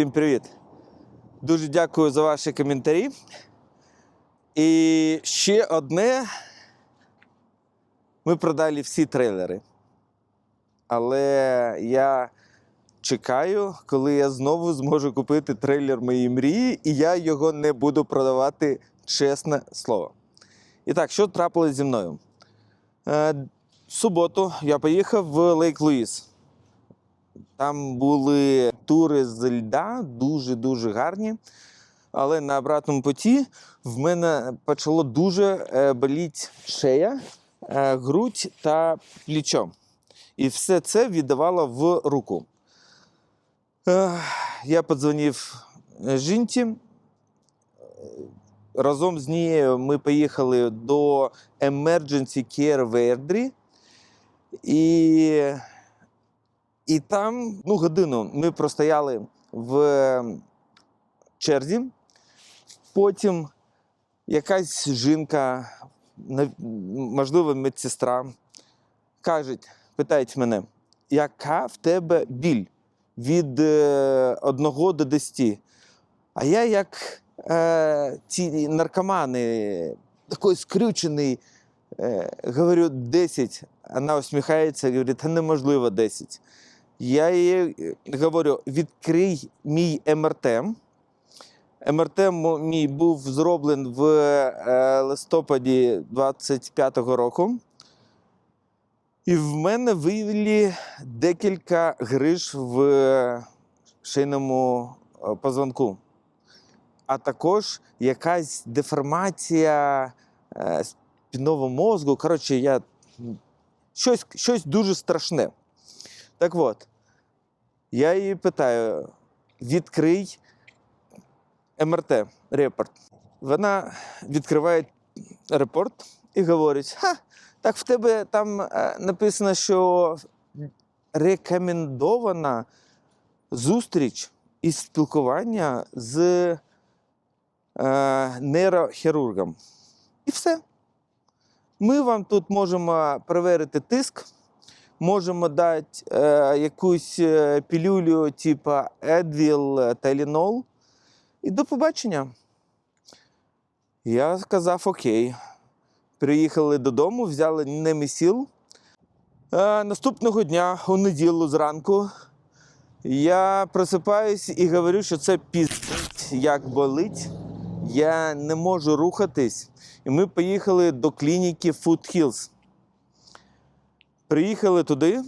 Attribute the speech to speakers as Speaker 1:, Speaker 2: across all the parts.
Speaker 1: Всім привіт! Дуже дякую за ваші коментарі. І ще одне. Ми продали всі трейлери. Але я чекаю, коли я знову зможу купити трейлер моєї мрії, і я його не буду продавати, чесне слово. І так, що трапилось зі мною? Е, в суботу я поїхав в Лейк Луїс. Там були тури з льда, дуже-дуже гарні. Але на обратному путі в мене почало дуже е, боліти шея, е, грудь та плечо. І все це віддавало в руку. Е, я подзвонив жінці. Разом з нею ми поїхали до Emergency Care Вердрі. І і там ну, годину ми простояли в черзі. Потім якась жінка, можливо, медсестра, каже, питають мене, яка в тебе біль від 1 до 10? А я, як е, ці наркомани, такий скрючений, е, говорю 10. Вона усміхається і говорить, та неможливо 10. Я їй е, говорю: відкрий мій МРТ. МРТ мій був зроблений в е, листопаді 25-го року. І в мене виявили декілька гриж в шийному е, позвонку. А також якась деформація спінного мозку. Коротше, я... щось, щось дуже страшне. Так от, я її питаю: відкрий МРТ репорт. Вона відкриває репорт і говорить: Ха, так в тебе там е, написано, що рекомендована зустріч і спілкування з е, нейрохірургом. І все. Ми вам тут можемо перевірити тиск, можемо дати е, якусь е, пілюлю, типу Едвіл, Теленол. І до побачення. Я сказав окей. Приїхали додому, взяли немісіл. Е, наступного дня, у неділю зранку, я просипаюсь і говорю, що це піздець, як болить. Я не можу рухатись. І ми поїхали до клініки Food Hills. Приїхали туди.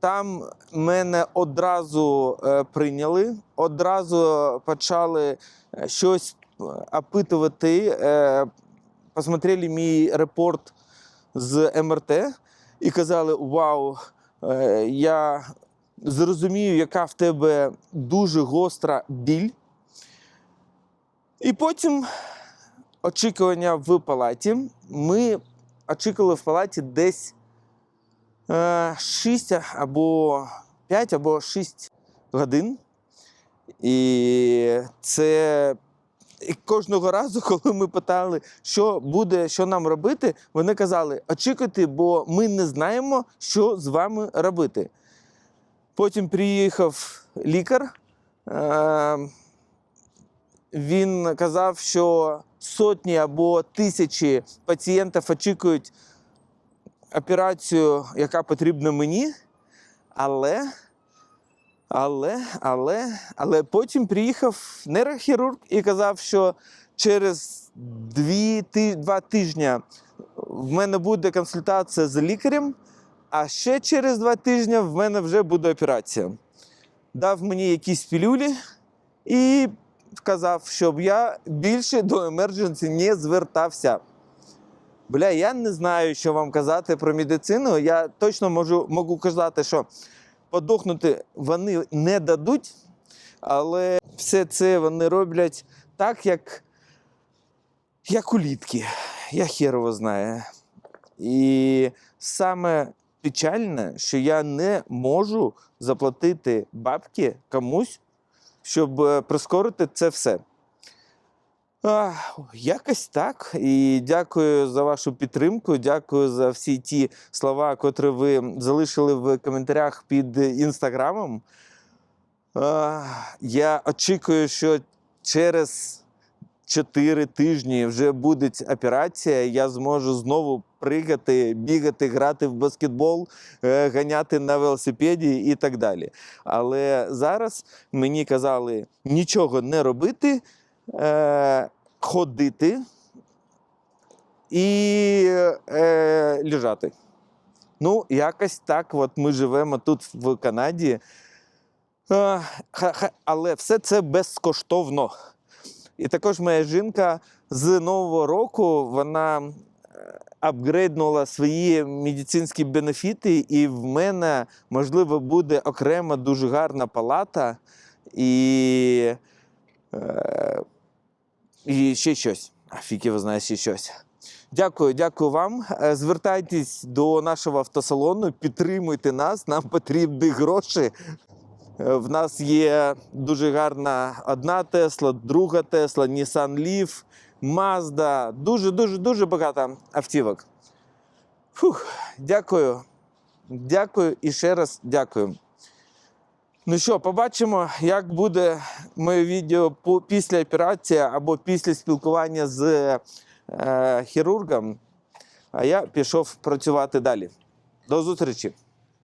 Speaker 1: Там мене одразу е, прийняли, одразу почали е, щось е, опитувати. Посмотрели мій репорт з МРТ і казали: Вау, я зрозумію, яка в тебе дуже гостра біль. І потім очікування в палаті. Ми очікували в палаті десь 6 або 5 або 6 годин. І це і кожного разу, коли ми питали, що буде, що нам робити, вони казали: очікуйте, бо ми не знаємо, що з вами робити. Потім приїхав лікар. Е, він казав, що сотні або тисячі пацієнтів очікують операцію, яка потрібна мені. Але, але, але, але потім приїхав нейрохірург і казав, що через дві, два тижні в мене буде консультація з лікарем, а ще через два тижні в мене вже буде операція. Дав мені якісь пілюлі і сказав, щоб я більше до емердженсі не звертався. Бля, я не знаю, що вам казати про медицину. Я точно можу, можу казати, що подохнути вони не дадуть, але все це вони роблять так, як, як улітки. Я херово знаю. І саме печальне, що я не можу заплатити бабки комусь, щоб е, прискорити це все. Якось так. І дякую за вашу підтримку. Дякую за всі ті слова, котрі ви залишили в коментарях під інстаграмом. Я очікую, що через 4 тижні вже буде операція. Я зможу знову пригати, бігати, грати в баскетбол, е, ганяти на велосипеді і так далі. Але зараз мені казали нічого не робити, е, ходити і е, лежати. Ну, якось так. От ми живемо тут в Канаді. Е, Але все це безкоштовно. І також моя жінка з Нового року вона е, апгрейднула свої медицинські бенефіти, і в мене, можливо, буде окрема дуже гарна палата і, е, і ще щось. А фіг його знає ще щось. Дякую, дякую вам. Е, Звертайтесь до нашого автосалону, підтримуйте нас, нам потрібні гроші. Е, В нас є дуже гарна одна Тесла, друга Тесла, Nissan Leaf, Mazda. Дуже, дуже, дуже багато автівок. Фух, дякую. Дякую і ще раз дякую. Ну що, побачимо, як буде моє відео після операції або після спілкування з е, хірургом. А я пішов працювати далі. До зустрічі!